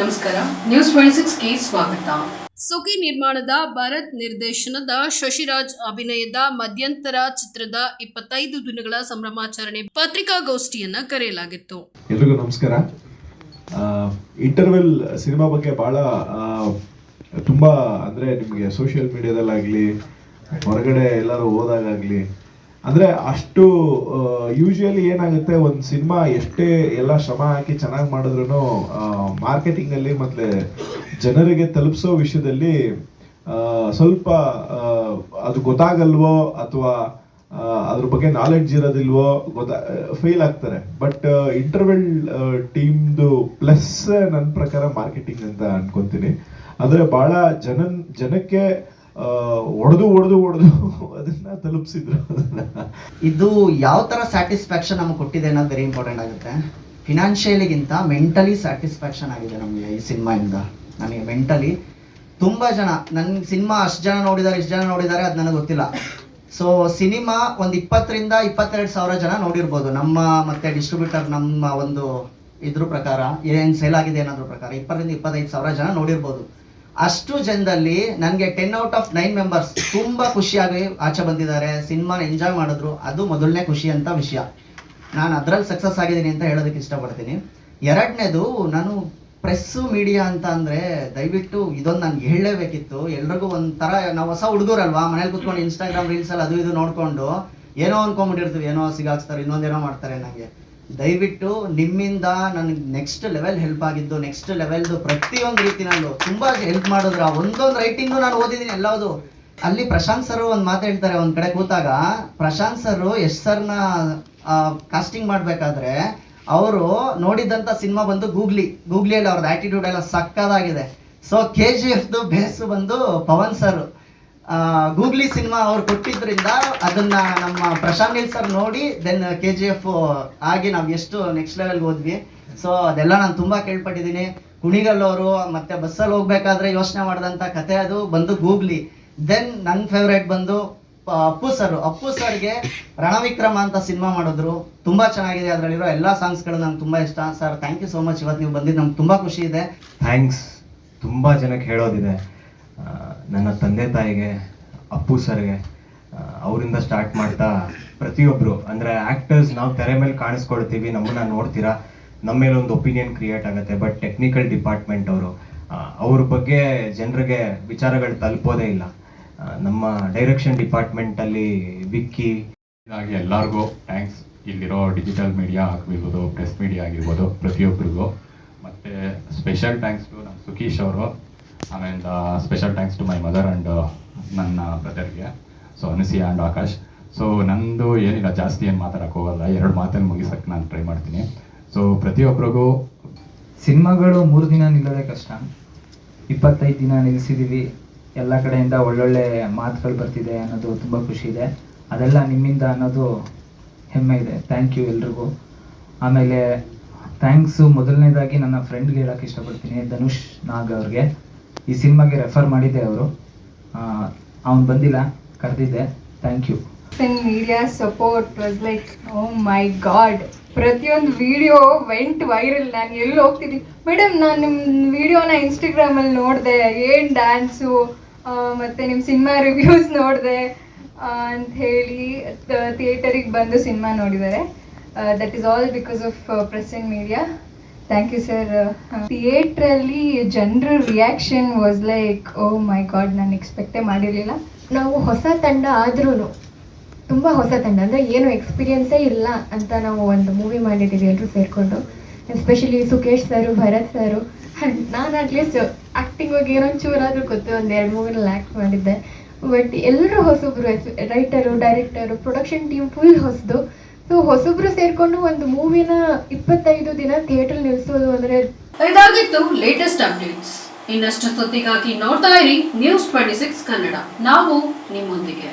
ನಮಸ್ಕಾರ. News twenty ಸಿಕ್ಸ್ಗೆ ಸ್ವಾಗತ. ಸುಖಿ ನಿರ್ಮಾಣದ ಭರತ್ ನಿರ್ದೇಶನದ ಶಶಿರಾಜ್ ಅಭಿನಯದ ಮಧ್ಯಂತರ ಚಿತ್ರದ ಇಪ್ಪತ್ತೈದು ದಿನಗಳ ಸಂಭ್ರಮಾಚರಣೆ ಪತ್ರಿಕಾಗೋಷ್ಠಿಯನ್ನ ಕರೆಯಲಾಗಿತ್ತು. ಎಲ್ರಿಗೂ ನಮಸ್ಕಾರ. ಇಂಟರ್ವೆಲ್ ಸಿನಿಮಾ ಬಗ್ಗೆ ಬಹಳ ತುಂಬಾ ಅಂದ್ರೆ ನಿಮಗೆ ಸೋಷಿಯಲ್ ಮೀಡಿಯಾದಲ್ಲಾಗ್ಲಿ ಹೊರಗಡೆ ಎಲ್ಲರೂ ಹೋದಾಗಲಿ ಅಂದರೆ ಅಷ್ಟು ಯೂಶುವಲಿ ಏನಾಗುತ್ತೆ, ಒಂದು ಸಿನಿಮಾ ಎಷ್ಟೇ ಎಲ್ಲ ಶ್ರಮ ಹಾಕಿ ಚೆನ್ನಾಗಿ ಮಾಡಿದ್ರು ಮಾರ್ಕೆಟಿಂಗಲ್ಲಿ ಮತ್ತು ಜನರಿಗೆ ತಲುಪಿಸೋ ವಿಷಯದಲ್ಲಿ ಸ್ವಲ್ಪ ಅದು ಗೊತ್ತಾಗಲ್ವೋ ಅಥವಾ ಅದ್ರ ಬಗ್ಗೆ ನಾಲೆಡ್ಜ್ ಇರೋದಿಲ್ವೋ, ಗೊತ್ತಾ ಫೇಲ್ ಆಗ್ತಾರೆ. ಬಟ್ ಇಂಟರ್ವೆಲ್ ಟೀಮ್ದು ಪ್ಲಸ್ ನನ್ನ ಪ್ರಕಾರ ಮಾರ್ಕೆಟಿಂಗ್ ಅಂತ ಅನ್ಕೊಂತೀನಿ. ಅಂದರೆ ಭಾಳ ಜನ, ಜನಕ್ಕೆ ಒಡೆದು ಒಡೆದು ಒಡೆದು ಅದನ್ನ ತಲುಪಿಸಿದ್ರು. ಇದು ಯಾವ ಥರ ಸ್ಯಾಟಿಸ್ಫ್ಯಾಕ್ಷನ್ ನಮ್ಗೆ ಕೊಟ್ಟಿದೆ ಅನ್ನೋದು ವೆರಿ ಇಂಪಾರ್ಟೆಂಟ್ ಆಗುತ್ತೆ. ಫಿನಾನ್ಷಿಯಲಿಗಿಂತ ಮೆಂಟಲಿ ಸ್ಯಾಟಿಸ್ಫ್ಯಾಕ್ಷನ್ ಆಗಿದೆ ನಮಗೆ ಈ ಸಿನಿಮಾಯಿಂದ. ನನಗೆ ಮೆಂಟಲಿ ತುಂಬ ಜನ ನನ್ನ ಸಿನಿಮಾ ಅಷ್ಟು ಜನ ನೋಡಿದ್ದಾರೆ ಇಷ್ಟು ಜನ ನೋಡಿದ್ದಾರೆ ಅದು ನನಗೆ ಗೊತ್ತಿಲ್ಲ. ಸೊ ಸಿನಿಮಾ ಒಂದು ಇಪ್ಪತ್ತರಿಂದ ಇಪ್ಪತ್ತೆರಡು ಸಾವಿರ ಜನ ನೋಡಿರ್ಬೋದು. ನಮ್ಮ ಮತ್ತೆ ಡಿಸ್ಟ್ರಿಬ್ಯೂಟರ್ ನಮ್ಮ ಒಂದು ಇದ್ರ ಪ್ರಕಾರ, ಏನು ಸೇಲ್ ಆಗಿದೆ ಅನ್ನೋದ್ರ ಪ್ರಕಾರ ಇಪ್ಪತ್ತರಿಂದ ಇಪ್ಪತ್ತೈದು ಸಾವಿರ ಜನ ನೋಡಿರ್ಬೋದು. ಅಷ್ಟು ಜನದಲ್ಲಿ ನನಗೆ ten out of nine members ತುಂಬ ಖುಷಿಯಾಗಿ ಆಚೆ ಬಂದಿದ್ದಾರೆ, ಸಿನಿಮಾನ ಎಂಜಾಯ್ ಮಾಡಿದ್ರು, ಅದು ಮೊದಲನೇ ಖುಷಿ ಅಂತ ವಿಷಯ. ನಾನು ಅದರಲ್ಲಿ ಸಕ್ಸಸ್ ಆಗಿದ್ದೀನಿ ಅಂತ ಹೇಳೋದಕ್ಕೆ ಇಷ್ಟಪಡ್ತೀನಿ. ಎರಡನೇದು, ನಾನು ಪ್ರೆಸ್ಸು ಮೀಡಿಯಾ ಅಂತ ಅಂದರೆ ದಯವಿಟ್ಟು ಇದೊಂದು ನಾನು ಹೇಳಲೇಬೇಕಿತ್ತು. ಎಲ್ರಿಗೂ ಒಂಥರ ನಾವು ಹೊಸ ಹುಡುಗರಲ್ವಾ? ಮನೇಲಿ ಕುತ್ಕೊಂಡು ಇನ್ಸ್ಟಾಗ್ರಾಮ್ ರೀಲ್ಸಲ್ಲಿ ಅದು ಇದು ನೋಡಿಕೊಂಡು ಏನೋ ಅನ್ಕೊಂಬಿಟ್ಟಿರ್ತೀವಿ, ಏನೋ ಸಿಗಾಕ್ಸ್ತಾರೆ, ಇನ್ನೊಂದೇನೋ ಮಾಡ್ತಾರೆ ನನಗೆ ದಯವಿಟ್ಟು ನಿಮ್ಮಿಂದ ನನಗೆ ನೆಕ್ಸ್ಟ್ ಲೆವೆಲ್ ಹೆಲ್ಪ್ ಆಗಿದ್ದು ನೆಕ್ಸ್ಟ್ ಲೆವೆಲ್ದು ಪ್ರತಿಯೊಂದು ರೀತಿ ನಾನು ತುಂಬ ಹೆಲ್ಪ್ ಮಾಡಿದ್ರು. ಆ ಒಂದೊಂದು ರೈಟಿಂಗು ನಾನು ಓದಿದ್ದೀನಿ ಎಲ್ಲವುದು. ಅಲ್ಲಿ ಪ್ರಶಾಂತ್ ಸರ್ ಒಂದು ಮಾತು ಹೇಳ್ತಾರೆ ಒಂದು ಕಡೆ ಕೂತಾಗ. ಪ್ರಶಾಂತ್ ಸರ್ ಯಶ್ ಸರ್ನ ಕಾಸ್ಟಿಂಗ್ ಮಾಡಬೇಕಾದ್ರೆ ಅವರು ನೋಡಿದಂಥ ಸಿನಿಮಾ ಬಂದು ಗೂಗ್ಲಿ ಗೂಗ್ಲಿಯಲ್ಲಿ ಅವ್ರದ್ದು ಆ್ಯಟಿಟ್ಯೂಡ್ ಎಲ್ಲ ಸಕ್ಕದಾಗಿದೆ. ಸೊ ಕೆ ಜಿ ಎಫ್ದು ಬೇಸು ಬಂದು ಪವನ್ ಸರ್ ಗೂಗ್ಲಿ ಸಿನಿಮಾ ಅವ್ರು ಕೊಟ್ಟಿದ್ರಿಂದ ಅದನ್ನ ನಮ್ಮ ಪ್ರಶಾಂತ್ ನೀಲ್ ಸರ್ ನೋಡಿ ದೆನ್ ಕೆ ಜಿ ಎಫ್ ಆಗಿ ನಾವು ಎಷ್ಟು ನೆಕ್ಸ್ಟ್ ಲೆವೆಲ್ಗೆ ಹೋದ್ವಿ. ಸೊ ಅದೆಲ್ಲ ನಾನು ತುಂಬಾ ಕೇಳ್ಪಟ್ಟಿದ್ದೀನಿ. ಕುಣಿಗಲ್ ಅವರು, ಮತ್ತೆ ಬಸ್ಸಲ್ಲಿ ಹೋಗ್ಬೇಕಾದ್ರೆ ಯೋಚನೆ ಮಾಡಿದಂಥ ಕತೆ ಅದು, ಬಂದು ಗೂಗ್ಲಿ. ದೆನ್ ನನ್ನ ಫೇವ್ರೇಟ್ ಬಂದು ಅಪ್ಪು ಸರ್. ಅಪ್ಪು ಸರ್ಗೆ ರಣವಿಕ್ರಮ ಅಂತ ಸಿನಿಮಾ ಮಾಡಿದ್ರು. ತುಂಬಾ ಚೆನ್ನಾಗಿದೆ ಅದರಲ್ಲಿರೋ ಎಲ್ಲ ಸಾಂಗ್ಸ್ಗಳು ನಂಗೆ ತುಂಬಾ ಇಷ್ಟ. Sir thank you so much ಇವತ್ತು ನೀವು ಬಂದಿದ್ದು ನಮ್ಗೆ ತುಂಬಾ ಖುಷಿ ಇದೆ. ಥ್ಯಾಂಕ್ಸ್ ತುಂಬ ಜನಕ್ಕೆ ಹೇಳೋದಿದೆ. ನನ್ನ ತಂದೆ ತಾಯಿಗೆ, ಅಪ್ಪು ಸರ್ಗೆ ಅವರಿಂದ ಸ್ಟಾರ್ಟ್ ಮಾಡ್ತಾ ಪ್ರತಿಯೊಬ್ಬರು ಅಂದರೆ ಆ್ಯಕ್ಟರ್ಸ್ ನಾವು ತೆರೆ ಮೇಲೆ ಕಾಣಿಸ್ಕೊಳ್ತೀವಿ, ನಮ್ಮನ್ನ ನೋಡ್ತೀರಾ? ನಮ್ಮ ಮೇಲೆ ಒಂದು ಒಪಿನಿಯನ್ ಕ್ರಿಯೇಟ್ ಆಗುತ್ತೆ ಬಟ್ ಟೆಕ್ನಿಕಲ್ ಡಿಪಾರ್ಟ್ಮೆಂಟ್ ಅವರು. ಅವ್ರ ಬಗ್ಗೆ ಜನರಿಗೆ ವಿಚಾರಗಳು ತಲುಪೋದೇ ಇಲ್ಲ. ನಮ್ಮ ಡೈರೆಕ್ಷನ್ ಡಿಪಾರ್ಟ್ಮೆಂಟಲ್ಲಿ ವಿಕ್ಕಿ ಹಾಗೆ ಎಲ್ಲರಿಗೂ ಥ್ಯಾಂಕ್ಸ್ ಇಲ್ಲಿರೋ ಡಿಜಿಟಲ್ ಮೀಡಿಯಾ ಆಗಿರ್ಬೋದು ಪ್ರೆಸ್ ಮೀಡಿಯಾ ಆಗಿರ್ಬೋದು ಪ್ರತಿಯೊಬ್ಬರಿಗೂ ಮತ್ತು ಸ್ಪೆಷಲ್ ಥ್ಯಾಂಕ್ಸ್ ಟು ನಮ್ಮ ಸುಖೀಶ್ ಅವರು. ಆಮೇಲೆ special thanks to my mother and ನನ್ನ ಬ್ರದರ್ಗೆ so Anasiya and Akash so ನಂದು ಏನಿಲ್ಲ, ಜಾಸ್ತಿ ಏನು ಮಾತಾಡಕ್ಕೆ ಹೋಗಲ್ಲ, ಎರಡು ಮಾತನ್ನು ಮುಗಿಸೋಕ್ಕೆ ನಾನು ಟ್ರೈ ಮಾಡ್ತೀನಿ. ಸೊ ಪ್ರತಿಯೊಬ್ಬರಿಗೂ ಸಿನಿಮಾಗಳು ಮೂರು ದಿನ ನಿಲ್ಲೋದೇ ಕಷ್ಟ. ಇಪ್ಪತ್ತೈದು ದಿನ ನಿಲ್ಲಿಸಿದ್ದೀವಿ ಎಲ್ಲ ಕಡೆಯಿಂದ ಒಳ್ಳೊಳ್ಳೆ ಮಾತುಗಳು ಬರ್ತಿದೆ ಅನ್ನೋದು ತುಂಬ ಖುಷಿ ಇದೆ. ಅದೆಲ್ಲ ನಿಮ್ಮಿಂದ ಅನ್ನೋದು ಹೆಮ್ಮೆ ಇದೆ. ಥ್ಯಾಂಕ್ ಯು ಎಲ್ರಿಗೂ. ಆಮೇಲೆ ಥ್ಯಾಂಕ್ಸು ಮೊದಲನೇದಾಗಿ ನನ್ನ ಫ್ರೆಂಡ್ಗೆ ಹೇಳೋಕ್ಕೆ ಇಷ್ಟಪಡ್ತೀನಿ, ಧನುಷ್ ನಾಗ್ ಅವ್ರಿಗೆ. ಈ ಸಿನಿಮಾಗೆ ರೆಫರ್ ಮಾಡಿದ್ದೆ ಅವರು. ಅವ್ನು ಬಂದಿಲ್ಲ, ಕರೆದಿದ್ದೆ. Thank you media support was like oh my God ಪ್ರತಿಯೊಂದು ವಿಡಿಯೋ ವೆಂಟ್ ವೈರಲ್ ನಾನು ಎಲ್ಲಿ ಹೋಗ್ತಿದ್ದೀನಿ ಮೇಡಮ್ ನಾನು ನಿಮ್ಮ ವಿಡಿಯೋನ ಇನ್ಸ್ಟಾಗ್ರಾಮಲ್ಲಿ ನೋಡಿದೆ. ಏನು ಡ್ಯಾನ್ಸು ಮತ್ತು ನಿಮ್ಮ ಸಿನಿಮಾ ರಿವ್ಯೂಸ್ ನೋಡಿದೆ ಅಂತ ಹೇಳಿ ಥಿಯೇಟರಿಗೆ ಬಂದು ಸಿನಿಮಾ ನೋಡಿದ್ದಾರೆ. That is all because of present media thank you sir ಥಿಯೇಟ್ರಲ್ಲಿ ಜನರ reaction was like oh my God ನಾನು ಎಕ್ಸ್ಪೆಕ್ಟೇ ಮಾಡಿರಲಿಲ್ಲ. ನಾವು ಹೊಸ ತಂಡ ಆದ್ರೂ ತುಂಬ ಹೊಸ ತಂಡ, ಅಂದರೆ ಏನು ಎಕ್ಸ್ಪೀರಿಯನ್ಸೇ ಇಲ್ಲ ಅಂತ ನಾವು ಒಂದು ಮೂವಿ ಮಾಡಿದ್ದೀವಿ ಎಲ್ಲರೂ ಸೇರಿಕೊಂಡು. Especially Sukesh sir, Bharath sir. ನಾನು ಅಟ್ಲೀಸ್ಟ್ ಆ್ಯಕ್ಟಿಂಗ್ ಬಗ್ಗೆ ಏನೋ ಚೂರಾದರೂ ಗೊತ್ತು, ಒಂದು ಎರಡು ಮೂವಿನಲ್ಲಿ ಆ್ಯಕ್ಟ್ ಮಾಡಿದ್ದೆ. ಬಟ್ ಎಲ್ಲರೂ ಹೊಸಬ್ರು writer director production team full ಹೊಸದು. ಸೊ ಹೊಸಬ್ರು ಸೇರ್ಕೊಂಡು ಒಂದು ಮೂವಿನ ಇಪ್ಪತ್ತೈದು ದಿನ ಥಿಯೇಟರ್ ನಿಲ್ಸೋದು ಅಂದ್ರೆ ಇದಾಗಿತ್ತು ಲೇಟೆಸ್ಟ್ ಅಪ್ಡೇಟ್ಸ್ ಇನ್ನಷ್ಟು ಸುದ್ದಿಗಾಗಿ ನೋಡ್ತಾ ಇರಿ ನ್ಯೂಸ್ ಟ್ವೆಂಟಿ ಸಿಕ್ಸ್ ಕನ್ನಡ. ನಾವು ನಿಮ್ಮೊಂದಿಗೆ.